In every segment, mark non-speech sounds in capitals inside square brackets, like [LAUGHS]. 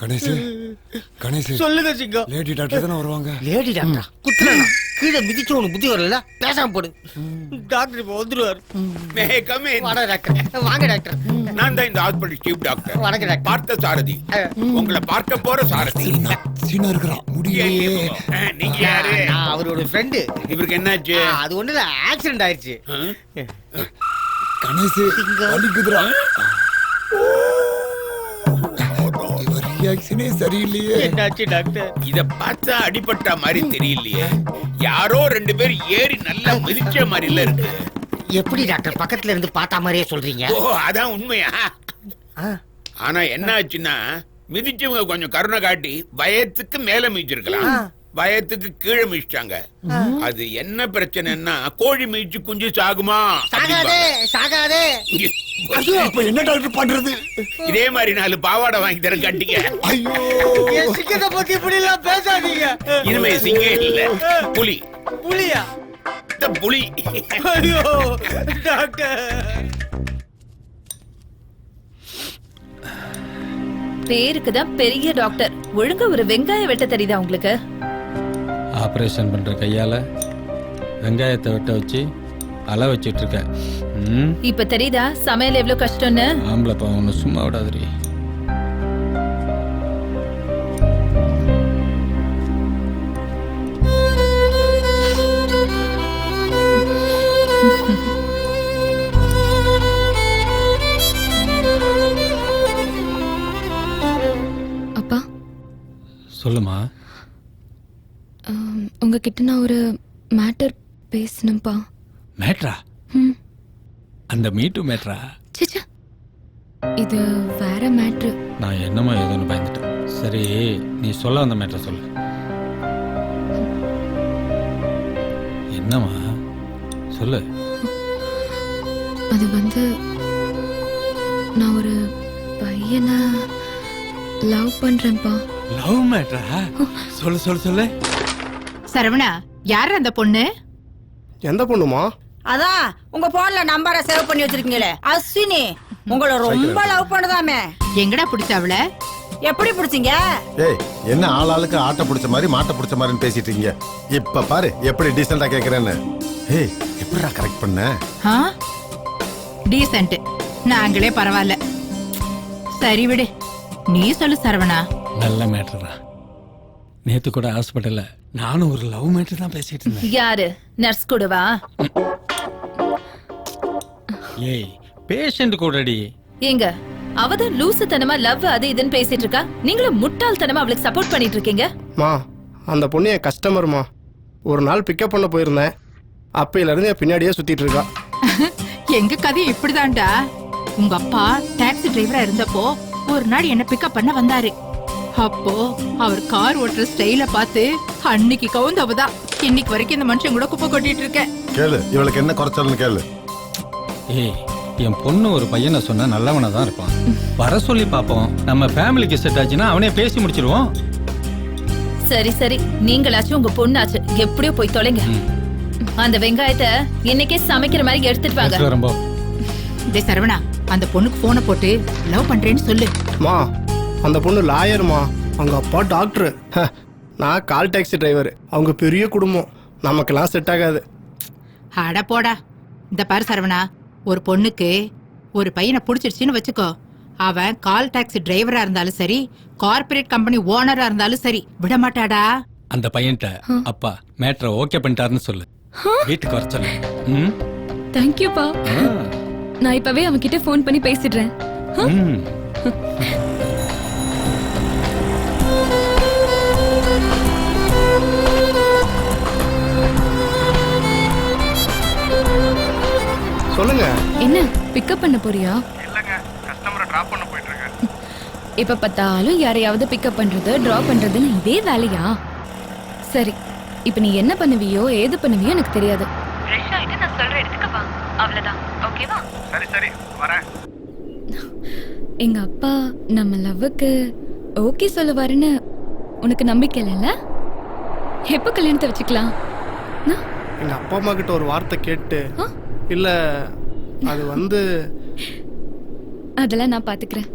கணேஷ் கணேஷ் சொல்லுங்க சிங்கம் lady doctor தானே வருவாங்க? Lady doctor? குத்துறா கீழே மிதிச்சு உனக்கு புத்தி வரல பேசாம போடு. டாக்டர் இப்போ வந்துருவாரு. மே. கம் இன் வாடா டாக்டர். வாங்க டாக்டர். நான் தான் இந்த ஹாஸ்பிடல் சீஃப் டாக்டர் வணக்கம் டாக்டர். பார்த்த சாரதி. உங்களை பார்க்க போற சாரதி. சீனா இருக்கிறான். முடியலையே நீங்க யாரு? நான் அவரோட ஃப்ரெண்டு இவருக்கு என்னாச்சு? அது ஒண்ணு இல்ல ஆக்சிடென்ட் ஆயிடுச்சு. ஆ? கணேஷ் வலிக்குதுடா. ரியாக்ஷனே சரியில்லையே. என்னாச்சு டாக்டர்? இத பார்த்தா அடிபட்ட மாதிரி தெரியலையே. யாரோ ரெண்டு பேர் ஏறி நல்லா மிதிச்ச மாதிரில இருக்கு. எப்படி டாக்டர்? பக்கத்துல இருந்து பார்த்தா மாதிரியே சொல்றீங்க. ஓ அதான் உண்மையா? ஆ, ஆனா என்ன ஆச்சுன்னா மிதிச்சவங்க கொஞ்சம் கருணை காட்டி பயத்துக்கு மேல மிதிச்சிருக்கலாம். பயத்துக்கு கீழே மிதிச்சாங்க அது என்ன பிரச்சனைன்னா கோழி மிதிச்சு குஞ்சு சாகுமா? சாகாதே சாகாதே. இப்ப என்ன டாக்டர் பண்றது? இதே மாதிரி நாலு பாவாடை வாங்கி தரேன் கட்டிக்க. ஐயோ. என் சிக்கத்தை பத்தி இப்படி எல்லாம் பேசாதீங்க. இனிமே சிங்கம் இல்ல. புலி. புலியா? இந்த புலி. ஐயோ டாக்டர். பேருக்கு தான் பெரிய டாக்டர். ஒழுங்கா ஒரு வெங்காயம் வெட்ட தெரியுதா உங்களுக்கு? ஆப்ரேஷன் பண்ணுற கையால் வெங்காயத்தை வெட்ட வச்சு அலை வச்சிட்டு இருக்க. ம்? இப்ப தெரியுதா? சமையல் எவ்வளவு கஷ்டம்னு? ஆம்பளை பாவம் ஒன்று சும்மா விடாதுரி அப்பா. சொல்லுமா உங்ககிட்ட நான் ஒரு மேட்டர் பேசணும்ப்பா மேட்ரா ம். அந்த மீட்டு மேட்ரா சிச்சா இது வேற மேட்ரு நான் என்னமா ஏதோன்னு பயந்துட்டேன். சரி நீ சொல்ல அந்த மேட்ரை சொல்லு. என்னம்மா? சொல்லு. அது வந்து நான் ஒரு பையனை லவ் பண்றேன்ப்பா லவ் மேட்ரா சொல்லு சொல்லு சொல்லு. சரவணா யார் அந்த பொண்ணு? எந்த பொண்ணுமா? அதான் உங்க போன்ல நம்பரை சேவ் பண்ணி வச்சிருக்கீங்களே. அஸ்வினி உங்களை ரொம்ப லவ் பண்ணுதாமே. எங்கடா பிடிச்ச அவள? எப்படி பிடிச்சீங்க? ஏய் என்ன ஆளாளுக்கு ஆட்டை பிடிச்ச மாதிரி மாட்டை பிடிச்ச மாதிரின்னு பேசிட்டு இருக்கீங்க? இப்ப பாரு எப்படி டீசெண்டா கேக்குறேன்னு. ஏய் எப்படிடா கரெக்ட் பண்ண? டீசன்ட் நாங்களே பரவாயில்ல. சரி விடு. நீ சொல்லு சரவணா. நல்ல மேட்ரா நேத்து கூட ஹாஸ்பிட்டல்ல நானும் ஒரு லவ் மேட்ரு தான் பேசிட்டு இருந்தேன். யாரு? நர்ஸ் கூடவா? ஏய் பேஷண்ட் கூடடி. ஏங்க அவதான் லூசுத்தனமா லவ் அது இதுன்னு பேசிட்டு இருக்கா? நீங்களும் முட்டாள்தனமா அவளுக்கு சப்போர்ட் பண்ணிட்டு இருக்கீங்க? மா அந்த பொண்ணு என் கஸ்டமர்மா ஒரு நாள் பிக்கப் பண்ண போயிருந்தேன். அப்பையில இருந்து என் பின்னாடியே சுத்திட்டு இருக்கா. [LAUGHS] எங்க கதை இப்படிதான்டா. உங்க அப்பா டாக்ஸி டிரைவரா இருந்தப்போ ஒரு நாள் என்ன பிக்கப் பண்ண வந்தாரு. அப்போ அவர் கார் ஓட்டுற ஸ்டைல பார்த்து அன்னைக்கு கவுந்தவதான். இன்னைக்கு வரைக்கும் இந்த மனுஷன் கூட குப்பை கொட்டிட்டு இருக்கேன் கேளு இவளுக்கு என்ன குறைச்சல்னு கேளு. ஏய் என் பொண்ணு ஒரு பையனை சொன்னா நல்லவனா தான் இருப்பான். வர சொல்லி பாப்போம் நம்ம ஃபேமிலிக்கு செட் ஆச்சுன்னா அவனே பேசி முடிச்சிருவோம். சரி சரி. நீங்களாச்சும் உங்க பொண்ணாச்சு. எப்படியோ போய் தொலைங்க. அந்த வெங்காயத்தை இன்னைக்கே சமைக்கிற மாதிரி எடுத்துட்டு வாங்க. சரவணா அந்த பொண்ணுக்கு போனை போட்டு லவ் பண்றேன்னு சொல்லு. அந்த பொண்ணு லாயர்மா அவங்க அப்பா டாக்டர். நான் கால் டாக்ஸி டிரைவர். அவங்க பெரிய குடும்பம். நமக்கெல்லாம் செட் ஆகாது. அட போடா. இந்த பாரு சரவணா ஒரு பொண்ணுக்கு ஒரு பையனை பிடிச்சிருச்சுன்னு வச்சுக்கோ. அவன் கால் டாக்ஸி டிரைவரா இருந்தாலும் சரி கார்ப்பரேட் கம்பெனி ஓனரா இருந்தாலும் சரி விட மாட்டாடா அந்த பையன்கிட்ட அப்பா மேட்ரை ஓகே பண்ணிட்டாருன்னு சொல்லு. வீட்டுக்கு வர சொல்லு. ம்? தேங்க்யூப்பா. நான் இப்பவே அவன்கிட்ட ஃபோன் பண்ணி பேசிடுறேன். [LAUGHS] சொல்லுங்க. என்ன பிக்கப் பண்ண போறியா? இல்லைங்க கஸ்டமரை ட்ராப் பண்ண போயிட்டு இருக்கேன் இப்ப பார்த்தாலும் யாரையாவது பிக்கப் பண்றது டிராப் பண்றதுன்னு இதே வேலையா? சரி இப்ப நீ என்ன பண்ணுவியோ ஏது பண்ணுவியோ எனக்கு தெரியாது. நான் சொல்ற இடத்துக்கு வா. அவ்வளவுதான். ஓகேவா சரி சரி வரேன். எங்க அப்பா நம்ம லவ்வுக்கு ஓகே சொல்லுவாருன்னு உனக்கு நம்பிக்கை இல்லைல்ல? எப்போ கல்யாணத்தை வச்சுக்கலாம்? நான் எங்க அப்பா அம்மா கிட்ட ஒரு வார்த்தை கேட்டு ஆ? இல்ல அது வந்து அதெல்லாம் நான் பாத்துக்கிறேன்.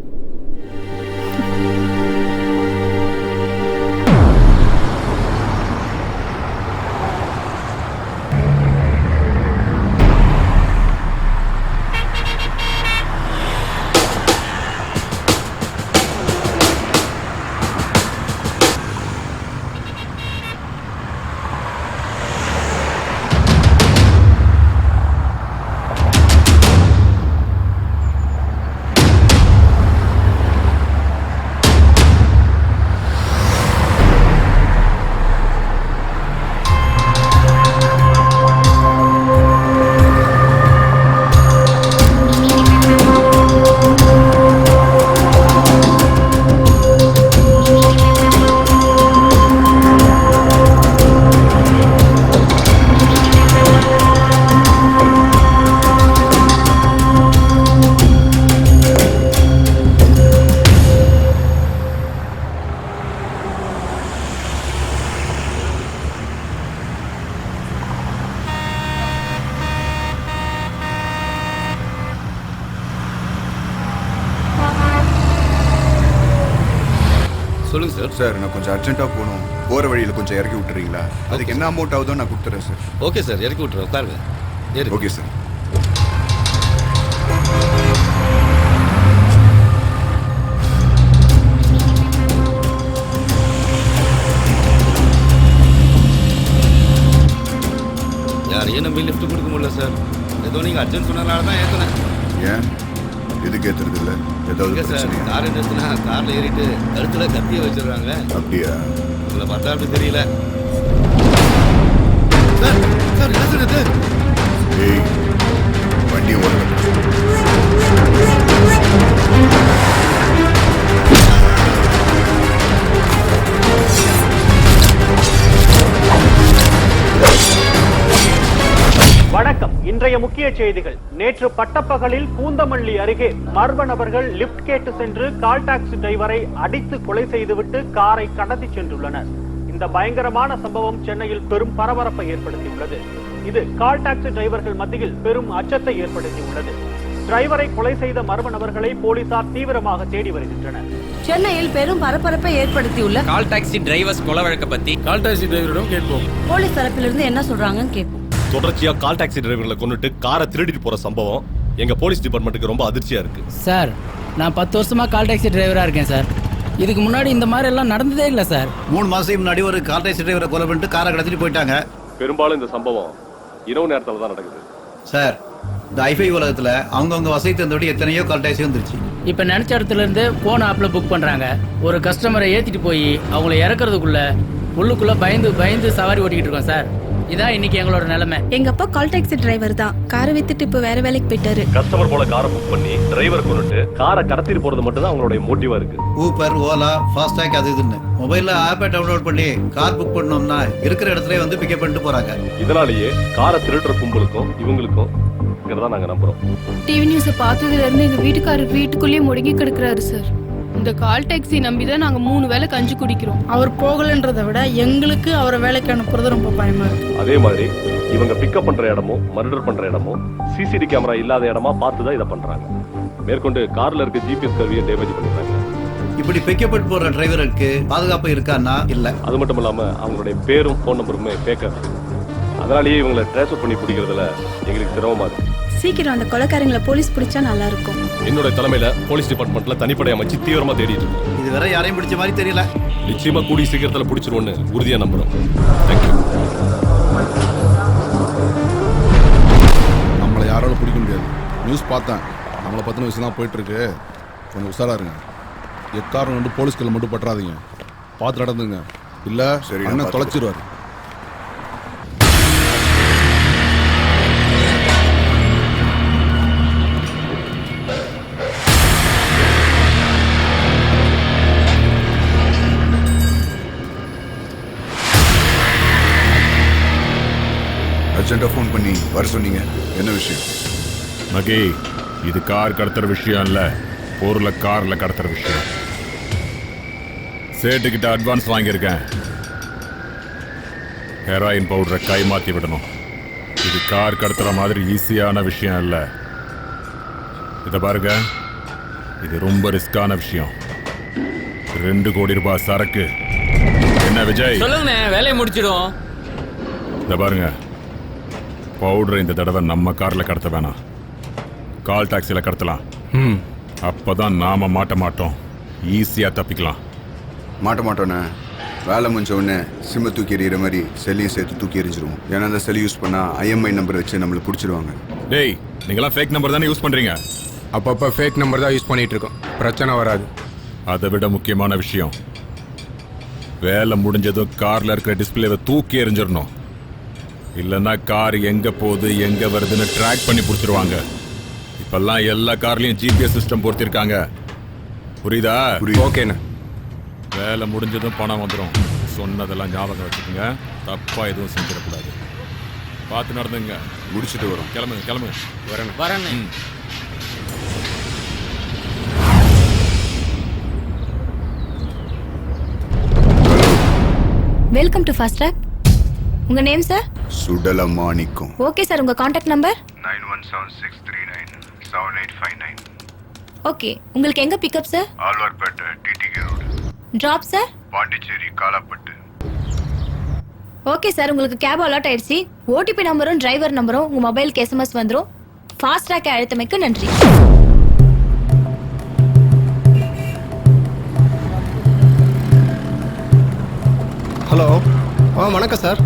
கொஞ்சம் அர்ஜென்ட்டாக போகணும். போகிற வழியில் கொஞ்சம் இறக்கி விட்டுறீங்களா? அதுக்கு என்ன அமௌண்ட் ஆகுதோ நான் கொடுத்துறேன் சார் ஓகே சார் இறக்கி விட்டுறேன். உட்காருங்க. ஏறு ஓகே சார் யாரையும் நம்பி லிஃப்ட் கொடுக்க முடியல சார் ஏதோ நீங்கள் அர்ஜென்ட் சொன்னதுனால தான் ஏற்றினேன் ஏன்? எதுக்கு ஏற்றுறது இல்லை ஏதாவது பிரச்சனையா? கார் நிறுத்தினா காரில் ஏறிட்டு கழுத்துல கத்தியை வச்சிடுறாங்க அப்படியா? உங்களை பார்த்தா அப்படி தெரியல. சார் சார் என்ன சார் ஏய் வண்டியை ஓடுங்க. இன்றைய முக்கிய செய்திகள். நேற்று பட்டப்பகலில் பூந்தமல்லி அருகே மர்ம நபர்கள் லிப்ட் கேட்டு சென்று கால் டாக்ஸி டிரைவரை அடித்து கொலை செய்துவிட்டு காரை கடத்தி சென்றுள்ளனர். இந்த பயங்கரமான சம்பவம் சென்னையில் பெரும் பரபரப்பை ஏற்படுத்தியுள்ளது. இது கால் டாக்ஸி டிரைவர்கள் மத்தியில் பெரும் அச்சத்தை ஏற்படுத்தியுள்ளது. டிரைவரை கொலை செய்த மர்ம நபர்களை போலீசார் தீவிரமாக தேடி வருகின்றனர். சென்னையில் பெரும் பரபரப்பை ஏற்படுத்தியுள்ள கால் டாக்ஸி டிரைவர்ஸ் கொலை வழக்க பத்தி கால் டாக்ஸி டிரைவரிடம் கேட்போம். போலீஸ் தரப்பிலிருந்து என்ன சொல்றாங்கன்னு கேட்போம். தொடர்ச்சியா கால் டாக்ஸி டிரைவர்களை கொண்டுட்டு காரை திருடிட்டு போற சம்பவம் எங்க போலீஸ் டிபார்ட்மெண்ட்டுக்கு ரொம்ப அதிர்ச்சியா இருக்கு. சார் நான் பத்து வருஷமா கால் டாக்ஸி டிரைவரா இருக்கேன் சார் இதுக்கு முன்னாடி இந்த மாதிரி எல்லாம் நடந்ததே இல்லை சார் மூணு மாசத்துக்கு முன்னாடி ஒரு கால் டாக்ஸி டிரைவரை கொலை பண்ணிட்டு காரை கடத்திட்டு போயிட்டாங்க. பெரும்பாலும் இந்த சம்பவம் இரவு நேரத்துல தான் நடக்குது. சார் இந்த ஐஃபை உலகத்துல அவங்கவுங்க வசதி தந்தபடி எத்தனையோ கால் டாக்ஸி வந்துருச்சு. இப்போ நினைச்ச இடத்துல இருந்து போன் ஆப்ல புக் பண்றாங்க. ஒரு கஸ்டமரை ஏத்திட்டு போய் அவங்கள இறக்குறதுக்குள்ள உள்ளுக்குள்ள பயந்து பயந்து சவாரி ஓட்டிக்கிட்டு இருக்கோம் சார் இதான் இன்னைக்கு எங்களோட நிலைமை. எங்க அப்பா கால் டாக்ஸி டிரைவர் தான். காரை வித்துட்டு இப்போ வேற வேலைக்கு போயிட்டாரு. கஸ்டமர் போல காரை புக் பண்ணி டிரைவர் கொண்டுட்டு காரை கடத்திட்டு போறது மட்டும் தான் அவங்களுடைய மோட்டிவா இருக்கு. ஊபர் ஓலா ஃபாஸ்டாக் அது இதுன்னு. மொபைல்ல ஆப்பை டவுன்லோட் பண்ணி கார் புக் பண்ணோம்னா இருக்கிற இடத்துல வந்து பிக்கப் பண்ணிட்டு போறாங்க. இதனாலேயே காரை திருடுற கும்பலுக்கும் இவங்களுக்கும் தான் நாங்க நம்புறோம். டிவி நியூஸை பார்த்ததுல இருந்து எங்க வீட்டுக்காரர் வீட்டுக்குள்ளேயே முடங்கி கிடக்குறாரு சார் இந்த கால் டாக்ஸி நம்பி தான் நாங்க மூணு வேளை கஞ்சி குடிக்கிறோம். அவர் போகலன்றதை விட எங்களுக்கு அவரை வேலைக்கு அனுப்புறது ரொம்ப பயமா இருக்கு. அதே மாதிரி இவங்க பிக்கப் பண்ற இடமும் மர்டர் பண்ற இடமும் சிசிடி கேமரா இல்லாத இடமா பார்த்து தான் இதை பண்றாங்க. மேற்கொண்டு கார்ல இருக்க ஜிபிஎஸ் கருவியை டேமேஜ் பண்ணிடுறாங்க இப்படி பிக்கப் போற டிரைவருக்கு பாதுகாப்பு இருக்கான்னா? இல்ல. அது மட்டும் இல்லாம அவங்களுடைய பேரும் ஃபோன் நம்பருமே ஃபேக்கா இருக்கு. அதனாலேயே இவங்களை ட்ரான்ஸ்ஃபர் பண்ணி பிடிக்கிறதுல எங்களுக்கு சிரமமா இருக்கு. சீக்கிரம் அந்த கொலைக்காரங்களை போலீஸ் பிடிச்சா நல்லா இருக்கும் என்னோட தலைமையில போலீஸ் டிபார்ட்மெண்ட்ல தனிப்படை அமைச்சு தீவிரமா தேடிட்டு இருக்கோம் இது வேற யாரையும் பிடிச்ச மாதிரி தெரியல. நிச்சயமா கூடிய சீக்கிரத்துல பிடிச்சிருவோன்னு உறுதியா நம்புறோம். தேங்க்யூ நம்மளை யாராலும் பிடிக்க முடியாது. நியூஸ் பார்த்தேன். நம்மளை பற்றின விஷயம் தான் போயிட்டு இருக்கு கொஞ்சம் உஷாரா இருங்க. எக்காரம் வந்து போலீஸ்களை மட்டும் பற்றாதீங்க. பார்த்து நடந்துங்க. இல்லை சரி, அண்ணன் பார்த்துக்கிறேன். தொலைச்சிருவாரு. ஃபோன் பண்ணி வர சொன்னீங்க. என்ன விஷயம்? மகி இது கார் கடத்துற விஷயம் இல்ல. பொருளை கார்ல கடத்துற விஷயம். சேட்டுக்கிட்ட அட்வான்ஸ் வாங்கியிருக்கேன். ஹெராயின் பவுடரை கை மாத்தி விடணும். இது கார் கடத்துற மாதிரி ஈஸியான விஷயம் இல்ல. இத பாருங்க. இது ரொம்ப ரிஸ்கான விஷயம். ரெண்டு கோடி ரூபாய் சரக்கு. என்ன விஜய்? சொல்லுங்கண்ணே வேலையை முடிச்சிடும் இத பாருங்க. பவுடர் இந்த தடவை நம்ம கார்ல கடத்த வேணாம். கால் டாக்ஸில கடத்தலாம். ம் அப்பதான் நாம மாட்ட மாட்டோம். ஈஸியா தப்பிக்கலாம். மாட்ட மாட்டோண்ணே வேலை முடிஞ்ச உடனே சிம்ம தூக்கி எறிகிற மாதிரி செல்லையும் சேர்த்து தூக்கி எறிஞ்சிருவோம். ஏன்னா அந்த செல் யூஸ் பண்ணால் ஐஎம்ஐ நம்பர் வச்சு நம்மளை பிடிச்சிருவாங்க டேய் நீங்களாம் ஃபேக் நம்பர் தானே யூஸ் பண்றீங்க? அப்பப்போ ஃபேக் நம்பர் தான் யூஸ் பண்ணிட்டு இருக்கோம். பிரச்சனை வராது. அதை விட முக்கியமான விஷயம் வேலை முடிஞ்சதும் கார்ல இருக்கிற டிஸ்பிளேவை தூக்கி எறிஞ்சிடணும். இல்லைன்னா கார் எங்க போகுது எங்க வருதுன்னு ட்ராக் பண்ணி பிடிச்சிருவாங்க. இப்பெல்லாம் எல்லா கார்லயும் ஜிபிஎஸ் சிஸ்டம் பொருத்திருக்காங்க. புரியுதா? ஓகேண்ணே. வேலை முடிஞ்சதும் பணம் வந்துடும் சொன்னதெல்லாம் ஞாபகம் வச்சுக்கோங்க. தப்பா எதுவும் செஞ்சிடக்கூடாது. பார்த்து நடந்துங்க. முடிச்சுட்டு வரோம். கிளம்புங்க கிளம்புங்க. வரேன் வரேண்ணே. வெல்கம் டு ஃபாஸ்ட் ட்ராக் உங்க name sir Sudala Manickam okay sir உங்க contact number nine one seven six three nine seven eight five nine. Okay உங்களுக்கு எங்க pickup sir Alwarpet TTK road. Drop sir Pondicherry Kalapet. Okay sir உங்களுக்கு cab allot ஆயிடுச்சு. OTP நம்பரும் driver நம்பரும் உங்க மொபைலுக்கு SMS வந்துரும். ஃபாஸ்ட் ட்ராக் அழுத்தமைக்கு நன்றி. ஹலோ ஆ வணக்கம் சார்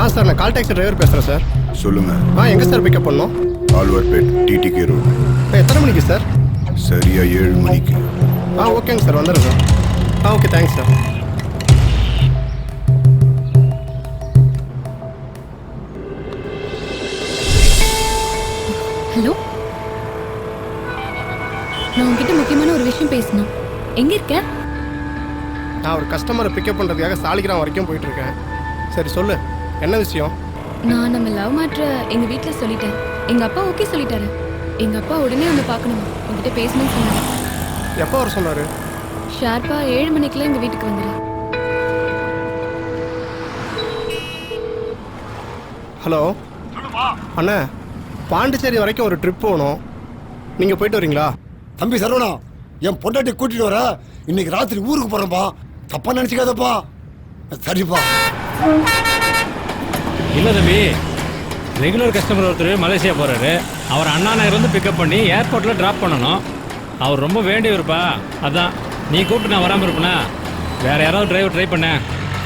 ஆ சார் நான் கால் டாக்ஸி டிரைவர் பேசுகிறேன் சார் சொல்லுங்க. ஆ எங்கே சார் பிக்கப் பண்ணோம் ஆழ்வார்பேட் டிடிகே ரோடு எத்தனை மணிக்கு சார் சரியா ஏழு மணிக்கு. ஆ ஓகேங்க சார் வந்துடுறேன் சார் ஆ ஓகே தேங்க்ஸ் சார் ஹலோ நான் உங்ககிட்ட முக்கியமான ஒரு விஷயம் பேசணும். எங்க இருக்க? நான் ஒரு கஸ்டமரை பிக்கப் பண்ணுறதுக்காக சாலிகிராம் வரைக்கும் போயிட்டு இருக்கேன். சரி சொல்லு. என்ன விஷயம்? நான் நம்ம லவ் மேட்ரை எங்க வீட்ல சொல்லிட்டேன். எங்க அப்பா ஓகே சொல்லிட்டாரு. எங்க அப்பா உடனே வந்து பார்க்கணும். உங்ககிட்ட பேசணும்னு சொன்னாரு. எப்போ வர சொன்னார்? ஷார்ப்பா ஏழு மணிக்கெல்லாம் எங்க வீட்டுக்கு வந்துரு. ஹலோ? அண்ணா பாண்டிச்சேரி வரைக்கும் ஒரு ட்ரிப் போகணும். நீங்கள் போயிட்டு வரீங்களா? தம்பி சரவணா என் பொண்டாட்டி கூட்டிட்டு வர. இன்னைக்கு ராத்திரி ஊருக்கு போறேன்ப்பா தப்பா நினைச்சுக்காதப்பா. சரிப்பா. இல்லை தம்பி. ரெகுலர் கஸ்டமர் ஒருத்தர் மலேசியா போகிறாரு அவர் அண்ணா நகர் பிக்கப் பண்ணி ஏர்போர்ட்டில் ட்ராப் பண்ணணும். அவர் ரொம்ப வேண்டியவருப்பா. அதான் நீ கூப்பிட்டு நான் வராமல் இருப்பேனா? வேறு யாராவது டிரைவர் ட்ரை பண்ண.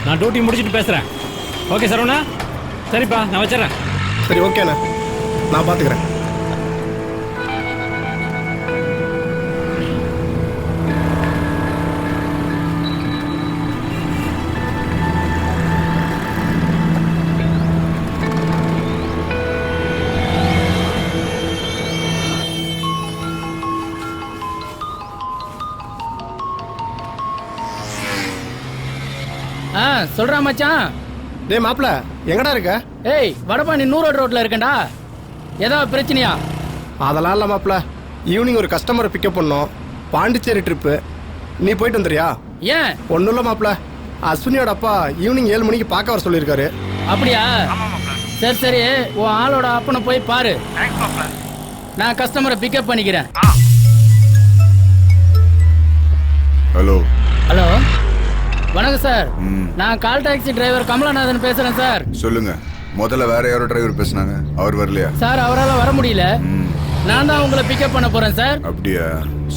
நான் டியூட்டி முடிச்சுட்டு பேசுகிறேன் ஓகே சரவணா? சரிப்பா நான் வச்சிடறேன். சரி ஓகேண்ணா நான் பார்த்துக்கிறேன் சொல்றா மச்சான். டேய் மாப்ள எங்கடா இருக்க? ஏய் வடபாண்டி நூறு ரோட்ல இருக்கேன்டா. ஏதாவது பிரச்சனையா? அதெல்லாம் இல்லை மாப்ள ஈவினிங் ஒரு கஸ்டமரை பிக்கப் பண்ணோம். பாண்டிச்சேரி ட்ரிப்பு நீ போயிட்டு வந்துறியா ஏன்? ஒன்றும் இல்லை மாப்ள அஸ்வினியோட அப்பா ஈவினிங் ஏழு மணிக்கு பார்க்க வர சொல்லியிருக்காரு. அப்படியா? சரி சரி. உன் ஆளோட அப்பனை போய் பாரு. நான் கஸ்டமரை பிக்கப் பண்ணிக்கிறேன். ஹலோ ஹலோ வணக்கம் சார். நான் கால் டாக்ஸி டிரைவர் கமலநாதன் பேசுறேன் சார். சொல்லுங்க. முதல்ல வேற யாரோ டிரைவர் பேசுனாங்க. அவர் வரலையா? சார் அவரால் வர முடியல. நான் தான் உங்களை பிக்கப் பண்ண போறேன் சார். அப்படியா?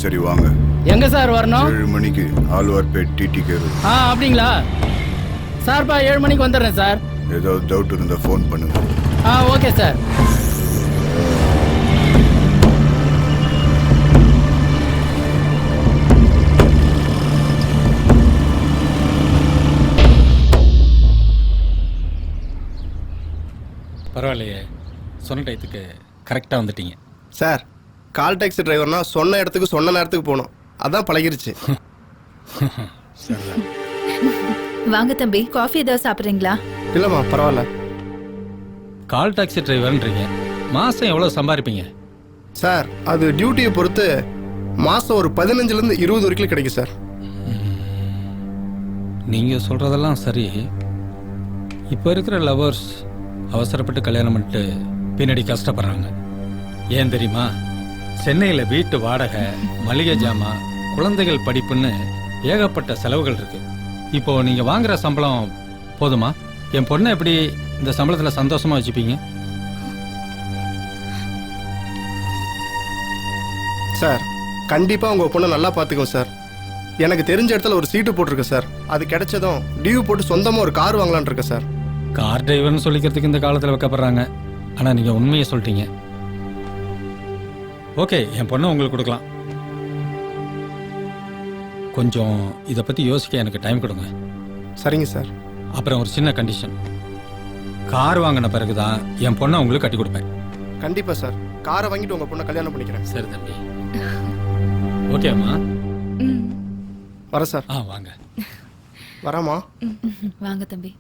சரி வாங்க. எங்க சார் வரணும்? ஏழு மணிக்கு ஆழ்வார்பேட் டிடிகே ரோடு. ஆ அப்படிங்களா? சார்ப்பா ஏழு மணிக்கு வந்துடுறேன் சார். ஏதாவது டவுட் இருந்தா ஃபோன் பண்ணுங்க. ஆ ஓகே சார். பரவாயில்லையே. சொன்ன டயத்துக்கு கரெக்டாக வந்துட்டீங்க. சார் கால் டாக்ஸி டிரைவர்னா சொன்ன இடத்துக்கு சொன்ன நேரத்துக்கு போகணும். அதான் பழகிருச்சு. வாங்க தம்பி காஃபி ஏதாவது சாப்பிடுறீங்களா? இல்லைம்மா பரவாயில்ல. கால் டாக்ஸி டிரைவர்ன்றீங்க. மாதம் எவ்வளோ சம்பாதிப்பீங்க சார் அது டியூட்டியை பொறுத்து மாதம் ஒரு பதினஞ்சுலேருந்து இருபது வரைக்கும் கிடைக்கும் சார். நீங்கள் சொல்கிறதெல்லாம் சரி. இப்போ இருக்கிற லவர்ஸ் அவசரப்பட்டு கல்யாணம் பண்ணிட்டு பின்னாடி கஷ்டப்படுறாங்க. ஏன் தெரியுமா? சென்னையில் வீட்டு வாடகை மளிகை ஜாமான் குழந்தைகள் படிப்புன்னு ஏகப்பட்ட செலவுகள் இருக்கு. இப்போ நீங்கள் வாங்குற சம்பளம் போதுமா? என் பொண்ணை எப்படி இந்த சம்பளத்தில் சந்தோஷமா வச்சுப்பீங்க? சார் கண்டிப்பாக உங்கள் பொண்ணை நல்லா பார்த்துக்குவோம் சார். எனக்கு தெரிஞ்ச இடத்துல ஒரு சீட்டு போட்டிருக்கு சார். அது கிடைச்சதும் டியூ போட்டு சொந்தமாக ஒரு கார் வாங்கலான் இருக்கேன் சார். கார் டிரைவர்னு சொல்லிக்கிறதுக்கு இந்த காலத்தில் வைக்கப்படுறாங்க. ஆனால் நீங்கள் உண்மையை சொல்லிட்டீங்க. ஓகே என் பொண்ணை உங்களுக்கு கொடுக்கலாம். கொஞ்சம் இதை பற்றி யோசிக்க எனக்கு டைம் கொடுங்க. சரிங்க சார். அப்புறம் ஒரு சின்ன கண்டிஷன் கார் வாங்கின பிறகு தான் என் பொண்ணை உங்களுக்கு கட்டி கொடுப்பேன். கண்டிப்பாக சார். காரை வாங்கிட்டு உங்கள் பொண்ணை கல்யாணம் பண்ணிக்கிறேன். சரி தம்பி. ஓகே அம்மா. வரேன் சார். ஆ வாங்க. வரேம்மா. வாங்க தம்பி.